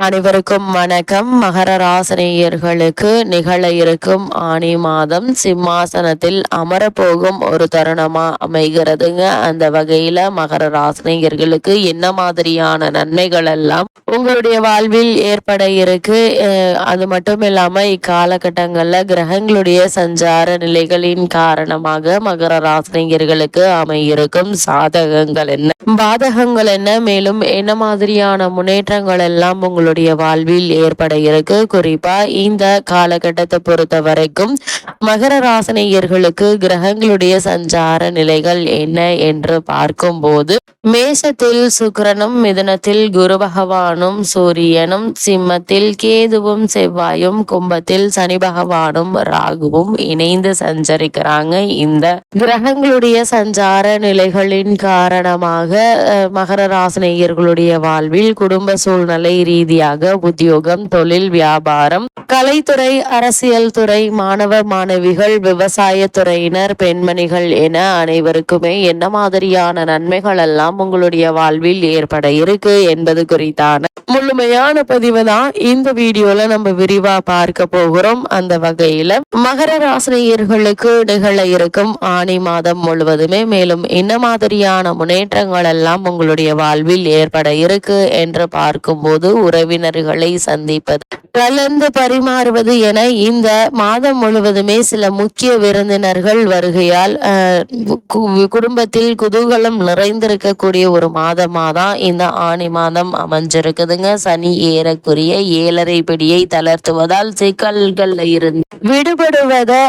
அனைவருக்கும் வணக்கம். மகர ராசினியர்களுக்கு நிகழ இருக்கும் ஆணி மாதம் சிம்மாசனத்தில் அமரப்போகும் ஒரு தருணமா அமைகிறதுங்க. அந்த வகையில மகர ராசினியர்களுக்கு என்ன மாதிரியான நன்மைகள் எல்லாம் உங்களுடைய வாழ்வில் ஏற்பட இருக்கு? அஹ் அது மட்டும் இல்லாம இக்காலகட்டங்கள்ல கிரகங்களுடைய சஞ்சார நிலைகளின் காரணமாக மகர ராசினியர்களுக்கு அமையிருக்கும் சாதகங்கள் என்ன? பாதகங்கள் என்ன? மேலும் என்ன மாதிரியான முன்னேற்றங்கள் எல்லாம் உங்களுக்கு உங்களுடைய வாழ்வில் ஏற்பட இருக்கு. குறிப்பா இந்த காலகட்டத்தை பொறுத்த வரைக்கும் மகர ராசினியர்களுக்கு கிரகங்களுடைய சஞ்சார நிலைகள் என்ன என்று பார்க்கும்போது மேஷத்தில் சுக்கரனும் மிதுனத்தில் குரு பகவானும் சூரியனும் சிம்மத்தில் கேதுவும் செவ்வாயும் கும்பத்தில் சனி பகவானும் ராகுவும் இணைந்து சஞ்சரிக்கிறாங்க. இந்த கிரகங்களுடைய சஞ்சார நிலைகளின் காரணமாக அஹ், மகர ராசினியர்களுடைய வாழ்வில் குடும்ப சூழ்நிலை ரீதியாக உத்தியோகம் தொழில் வியாபாரம் கலைத்துறை அரசியல் துறை மாணவ மாணவிகள் விவசாய துறையினர் பெண்மணிகள் என அனைவருக்குமே என்ன மாதிரியான நன்மைகள் எல்லாம் உங்களுடைய வாழ்வில் ஏற்பட இருக்கு என்பது குறித்தான முழுமையான பதிவு தான் இந்த வீடியோல நம்ம விரிவா பார்க்க போகிறோம். அந்த வகையில மகர ராசினியர்களுக்கு நிகழ இருக்கும் ஆணி மாதம் முழுவதுமே மேலும் என்ன மாதிரியான முன்னேற்றங்கள் எல்லாம் உங்களுடைய வாழ்வில் ஏற்பட இருக்கு என்று பார்க்கும்போது உறவினர்களை சந்திப்பது கலந்து பரிமாறுவது என இந்த மாதம் முழுவதுமே சில முக்கிய விருந்தினர்கள் வருகையால் கு- குடும்பத்தில் குதூகலம் நிறைந்திருக்கக்கூடிய ஒரு மாதமாக தான் இந்த ஆணி மாதம் அமைஞ்சிருக்குதுங்க. சனி ஏறக்குரிய ஏழரை பிடியை தளர்த்துவதால் சிக்கல்கள்ல இருந்து விடுபடுவதை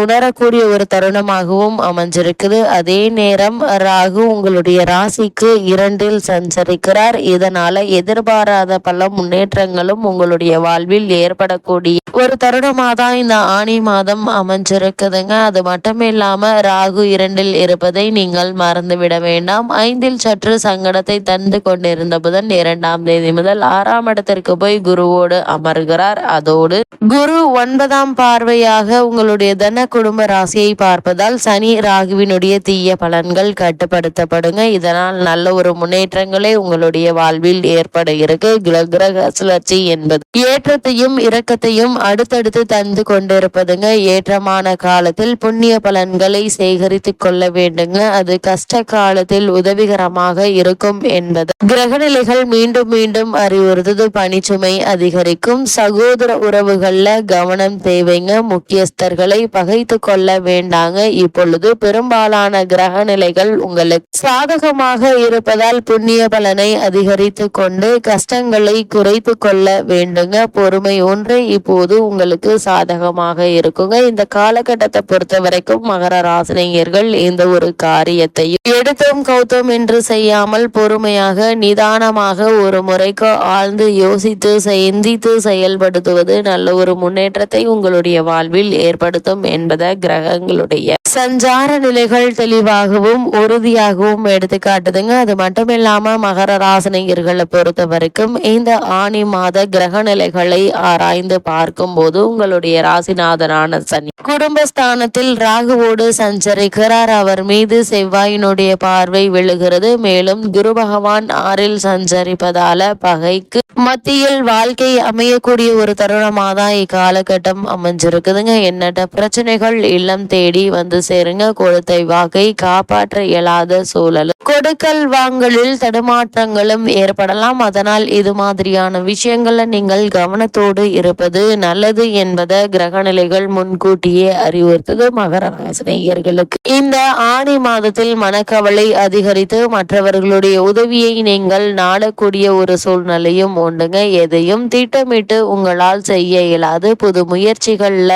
உணரக்கூடிய ஒரு தருணமாகவும் அமைஞ்சிருக்குது. அதே நேரம் ராகு உங்களுடைய ராசிக்கு இரண்டில் சஞ்சரிக்கிறார். இதனால எதிர்பாராத பல முன்னேற்றங்களும் உங்களுடைய வாழ்வில் ஏற்படக்கூடிய ஒரு தருணமாக தான் இந்த ஆணி மாதம் அமைஞ்சிருக்குதுங்க. அது மட்டும் இல்லாம ராகு இரண்டில் இருப்பதை நீங்கள் மறந்துவிட வேண்டாம். ஐந்தில் சற்று சங்கடத்தை தந்து கொண்டிருந்த புதன் இரண்டாம் தேதி முதல் ஆறாம் இடத்திற்கு போய் குருவோடு அமர்கிறார். அதோடு குரு ஒன்பதாம் பார்வையாக உங்களுடைய தன குடும்ப ராசியை பார்ப்பதால் சனி ராகுவினுடைய தீய பலன்கள் கட்டுப்படுத்தப்படுங்க. இதனால் நல்ல ஒரு முன்னேற்றங்களே உங்களுடைய வாழ்வில் ஏற்பட இருக்கு கிரக சுழற்சி என்பது ஏற்றத்தையும் இரக்கத்தையும் அடுத்தடுத்து தந்து கொண்டிருப்பதுங்க. ஏற்றமான காலத்தில் புண்ணிய பலன்களை சேகரித்து கொள்ள வேண்டுங்க. அது கஷ்ட காலத்தில் உதவிகரமாக இருக்கும் என்பது. கிரகநிலைகள் மீண்டும் மீண்டும் அறிவுறுத்தது பணிச்சுமை அதிகரிக்கும். சகோதர உறவுகள்ல கவனம் தேவைங்க. முக்கியஸ்தர்களை பகைத்து கொள்ள வேண்டாங்க. இப்பொழுது பெரும்பாலான கிரக நிலைகள் உங்களுக்கு சாதகமாக இருப்பதால் புண்ணிய பலனை அதிகரித்து கொண்டு கஷ்டங்களை குறைத்து கொள்ள வேண்டுங்க. பொறுமை ஒன்று இப்போது உங்களுக்கு சாதகமாக இருக்குங்க. இந்த காலகட்டத்தை பொறுத்த வரைக்கும் மகர ராசினியர்கள் இந்த ஒரு காரியத்தையும் எடுத்தோம் கௌத்தோம் என்று செய்யாமல் பொறுமையாக நிதானமாக ஒரு முறைக்கு ஆழ்ந்து யோசித்து சிந்தித்து செயல்படுத்துவது நல்ல ஒரு முன்னேற்றத்தை உங்களுடைய வாழ்வில் ஏற்படுத்தும் என்பதை கிரகங்களுடைய சஞ்சார நிலைகள் தெளிவாகவும் உறுதியாகவும் எடுத்து காட்டுதுங்க அது மட்டும் இல்லாம மகர ராசினியர்களை பொறுத்த வரைக்கும் இந்த ஆணி மாத கிரக நிலைகளை ஆராய்ந்து பார்க்கும் போது உங்களுடைய ராசிநாதனான சனி குடும்பஸ்தானத்தில் ராகுவோடு சஞ்சரிக்கிறார். அவர் மீது செவ்வாயினுடைய பார்வை விழுகிறது. மேலும் குரு பகவான் ஆறில் சஞ்சரிப்பதால வகைக்கு மத்தியில் வாழ்க்கை அமையக்கூடிய ஒரு தருணமாக தான் இக்காலகட்டம் அமைஞ்சிருக்குதுங்க. எண்ணற்ற பிரச்சனைகள் இல்லம் தேடி வந்து சேருங்க. கொடுத்தை வாக்கை காப்பாற்ற இயலாத சூழல். கொடுக்கல் வாங்கலில் தடுமாற்றங்களும் ஏற்படலாம். அதனால் இது மாதிரியான விஷயங்கள்ல நீங்கள் கவனத்தோடு இருப்பது நல்லது என்பதை கிரகநிலைகள் முன்கூட்டியே அறிவுறுத்தது மகர ராசினியர்களுக்கு இந்த ஆணி மாதத்தில் மனக்கவலை அதிகரித்து மற்றவர்களுடைய உதவியை நீங்கள் நாடக்கூடிய ஒரு சூழ்நிலையும் உண்டுங்க. எதையும் திட்டமிட்டு உங்களால் செய்ய இயலாது. புது முயற்சிகள்ல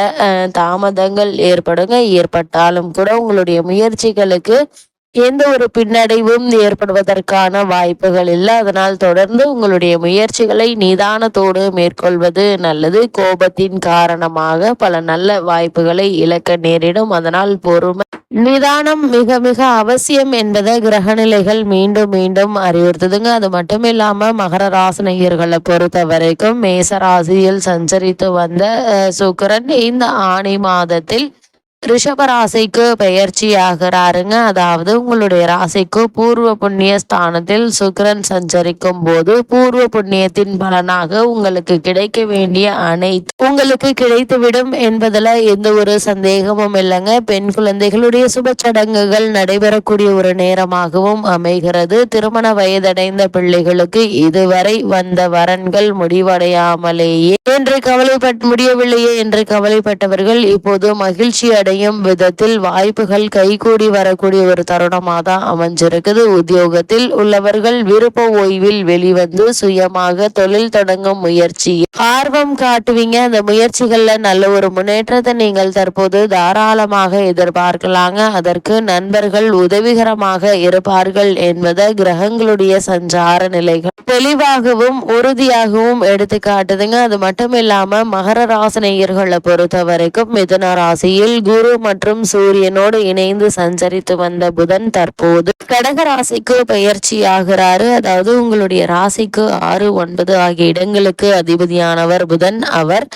தாமதங்கள் ஏற்படுங்க. ஏற்பட்டாலும் கூட உங்களுடைய முயற்சிகளுக்கு எந்த ஒரு பின்னடைவும் ஏற்படுவதற்கான வாய்ப்புகள் இல்லை. அதனால் தொடர்ந்து உங்களுடைய முயற்சிகளை நிதானத்தோடு மேற்கொள்வது நல்லது. கோபத்தின் காரணமாக பல நல்ல வாய்ப்புகளை இழக்க நேரிடும். அதனால் பொறுமை. நிதானம் மிக மிக அவசியம் என்பதை கிரகநிலைகள் மீண்டும் மீண்டும் அறிவுறுத்துதுங்க. அது மட்டும் இல்லாம மகர ராசினியர்களை பொறுத்த வரைக்கும் மேச ராசியில் சஞ்சரித்து வந்த சுக்கரன் சுக்கிரன் இந்த ஆணி மாதத்தில் ரிஷப ராசிக்கு பெயர்ச்சி ஆகிறாருங்க அதாவது உங்களுடைய ராசிக்கு பூர்வ புண்ணிய ஸ்தானத்தில் சுக்கிரன் சஞ்சரிக்கும் போது பூர்வ புண்ணியத்தின் பலனாக உங்களுக்கு கிடைக்க வேண்டிய அனைத்து உங்களுக்கு கிடைத்துவிடும் என்பதுல எந்த ஒரு சந்தேகமும் இல்லைங்க. பெண் குழந்தைகளுடைய சுப சடங்குகள் நடைபெறக்கூடிய ஒரு நேரமாகவும் அமைகிறது. திருமண வயதடைந்த பிள்ளைகளுக்கு இதுவரை வந்த வரன்கள் முடிவடையாமலேயே என்று கவலைப்பட் முடியவில்லையே என்று கவலைப்பட்டவர்கள் இப்போது மகிழ்ச்சி அடை அடையும் விதத்தில் வாய்ப்புகள் கைகூடி வரக்கூடிய ஒரு தருணமாக தான் அமைஞ்சிருக்குது. உத்தியோகத்தில் உள்ளவர்கள் விருப்ப ஓய்வில் வெளிவந்து சுயமாக தொழில் தொடங்கும் முயற்சி. ஆர்வம் காட்டுவீங்க. அந்த முயற்சிகள்ல நல்ல ஒரு முன்னேற்றத்தை நீங்கள் தற்போது தாராளமாக எதிர்பார்க்கலாங்க. அதற்கு நண்பர்கள் உதவிகரமாக இருப்பார்கள் என்பதை கிரகங்களுடைய சஞ்சார நிலைகள். தெளிவாகவும் உறுதியாகவும் எடுத்து காட்டுதுங்க அது மட்டும் இல்லாம மகர ராசினியர்களை பொறுத்த வரைக்கும் மிதுன ராசியில் குரு குரு மற்றும் சூரியனோடு இணைந்து சஞ்சரித்து வந்த புதன் தற்போது கடக ராசிக்கு பயிற்சி ஆகிறாரு அதாவது உங்களுடைய ராசிக்கு ஆறு ஒன்பது ஆகிய இடங்களுக்கு அதிபதியானவர் புதன். அவர்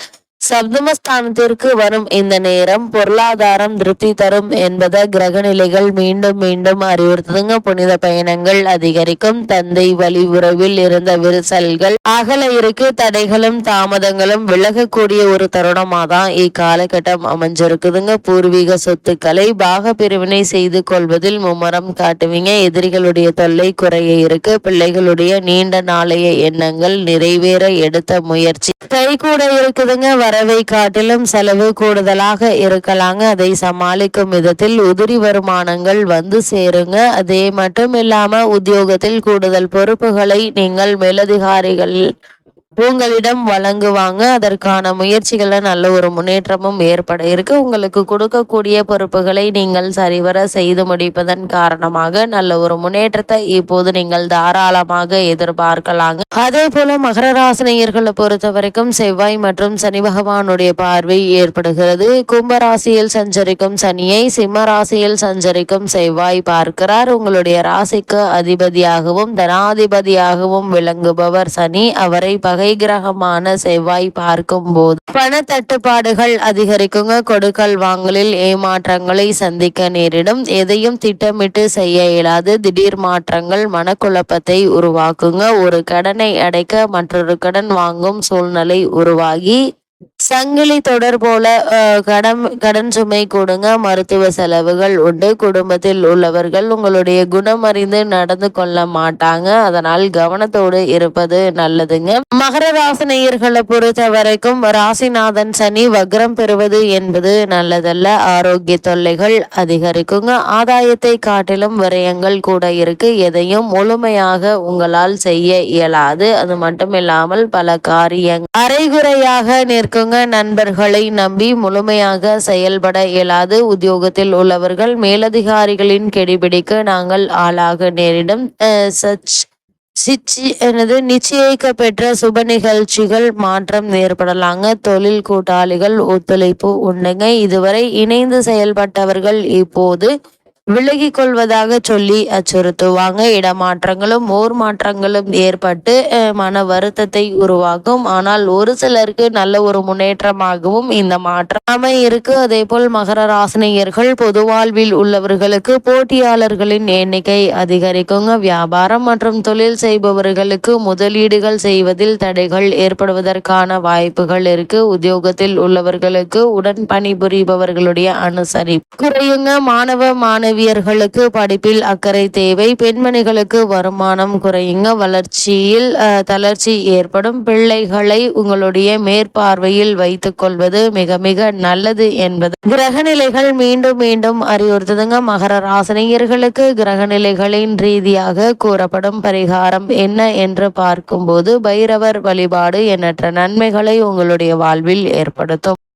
சப்தமஸ்தானத்திற்கு வரும் இந்த நேரம் பொருளாதாரம் திருப்தி தரும் என்பதை கிரகநிலைகள் மீண்டும் மீண்டும் அறிவுறுத்துதுங்க. புனித பயணங்கள் அதிகரிக்கும். தந்தை வழி உறவில் இருந்த விரிசல்கள் அகல இருக்கு தடைகளும் தாமதங்களும் விலகக்கூடிய ஒரு தருணமா தான் இக்காலகட்டம் அமைஞ்சிருக்குதுங்க. பூர்வீக சொத்துக்களை பாக பிரிவினை செய்து கொள்வதில் மும்முரம் காட்டுவீங்க. எதிரிகளுடைய தொல்லை குறைய இருக்கு. பிள்ளைகளுடைய நீண்ட நாளைய எண்ணங்கள் நிறைவேற எடுத்த முயற்சி கை கூட இருக்குதுங்க. வரவை காட்டிலும் செலவு கூடுதலாக இருக்கலாங்க. அதை சமாளிக்கும் விதத்தில் உதிரி வருமானங்கள் வந்து சேருங்க. அதே மட்டும் இல்லாம உத்தியோகத்தில் கூடுதல் பொறுப்புகளை நீங்கள் மேலதிகாரிகள் உங்களிடம் வழங்குவாங்க. அதற்கான முயற்சிகளில் நல்ல ஒரு முன்னேற்றமும் ஏற்பட இருக்கு. உங்களுக்கு கொடுக்கக்கூடிய பொறுப்புகளை நீங்கள் சரிவர செய்து முடிப்பதன் காரணமாக நல்ல ஒரு முன்னேற்றத்தை இப்போது நீங்கள் தாராளமாக எதிர்பார்க்கலாங்க. அதே போல மகர ராசினியர்களை பொறுத்த வரைக்கும் செவ்வாய் மற்றும் சனி பகவானுடைய பார்வை ஏற்படுகிறது. கும்பராசியில் சஞ்சரிக்கும் சனியை சிம்ம ராசியில் சஞ்சரிக்கும் செவ்வாய் பார்க்கிறார். உங்களுடைய ராசிக்கு அதிபதியாகவும் தனாதிபதியாகவும் விளங்குபவர் சனி. அவரை பகை வகை கிரகமான செவ்வாய் பார்க்கும் போது பண தட்டுப்பாடுகள் அதிகரிக்குங்க. கொடுக்கல் வாங்கலில் ஏமாற்றங்களை சந்திக்க நேரிடும். எதையும் திட்டமிட்டு செய்ய இயலாது. திடீர் மாற்றங்கள் மனக்குழப்பத்தை உருவாக்குங்க. ஒரு கடனை அடைக்க மற்றொரு கடன் வாங்கும் சூழ்நிலை உருவாகி சங்கிலி தொடர் போல கடன் கடன் சுமை கொடுங்க மருத்துவ செலவுகள் உண்டு. குடும்பத்தில் உள்ளவர்கள் உங்களுடைய குணம் அறிந்து நடந்து கொள்ள மாட்டாங்க. அதனால் கவனத்தோடு இருப்பது நல்லதுங்க. மகர ராசினியர்களை பொறுத்த வரைக்கும் ராசிநாதன் சனி வக்ரம் பெறுவது என்பது நல்லதல்ல. ஆரோக்கிய தொல்லைகள் அதிகரிக்குங்க. ஆதாயத்தை காட்டிலும் விரயங்கள் கூட இருக்கு. எதையும் முழுமையாக உங்களால் செய்ய இயலாது. அது மட்டும் இல்லாமல் பல காரியங்கள் அரைகுறையாக நிற்குங்க. நண்பர்களை நம்பி முழுமையாக செயல்பட இயலாது. உத்தியோகத்தில் உள்ளவர்கள் மேலதிகாரிகளின் கெடிபிடிக்கு நாங்கள் ஆளாக நேரிடும். சச் சிச்சி எனது நிச்சயிக்க பெற்ற சுப நிகழ்ச்சிகள் மாற்றம் ஏற்படலாங்க. தொழில் கூட்டாளிகள் ஒத்துழைப்பு உண்டுங்க. இதுவரை இணைந்து செயல்பட்டவர்கள் இப்போது விலகி கொள்வதாக சொல்லி அச்சுறுத்துவாங்க. இடமாற்றங்களும் ஓர் மாற்றங்களும் ஏற்பட்டு மன வருத்தத்தை உருவாக்கும். ஆனால் ஒரு சிலருக்கு நல்ல ஒரு முன்னேற்றமாகவும் இந்த மாற்றம் இருக்கு அதே போல் மகர ராசினியர்கள் பொது வாழ்வில் உள்ளவர்களுக்கு போட்டியாளர்களின் எண்ணிக்கை அதிகரிக்குங்க. வியாபாரம் மற்றும் தொழில் செய்பவர்களுக்கு முதலீடுகள் செய்வதில் தடைகள் ஏற்படுவதற்கான வாய்ப்புகள் இருக்கு. உத்தியோகத்தில் உள்ளவர்களுக்கு உடன் பணிபுரிபவர்களுடைய அனுசரி குறையுங்க. மாணவ மாணவி மாணவியர்களுக்கு படிப்பில் அக்கறை தேவை. பெண்மணிகளுக்கு வருமானம் குறையுங்க. வளர்ச்சியில் தளர்ச்சி ஏற்படும். பிள்ளைகளை உங்களுடைய மேற்பார்வையில் வைத்துக் கொள்வது மிக மிக நல்லது என்பது. கிரகநிலைகள் மீண்டும் மீண்டும் அறிவுறுத்துதுங்க. மகர ராசனையர்களுக்கு கிரகநிலைகளின் ரீதியாக கூறப்படும் பரிகாரம் என்ன என்று பார்க்கும்போது பைரவர் வழிபாடு எண்ணற்ற நன்மைகளை உங்களுடைய வாழ்வில் ஏற்படுத்தும்.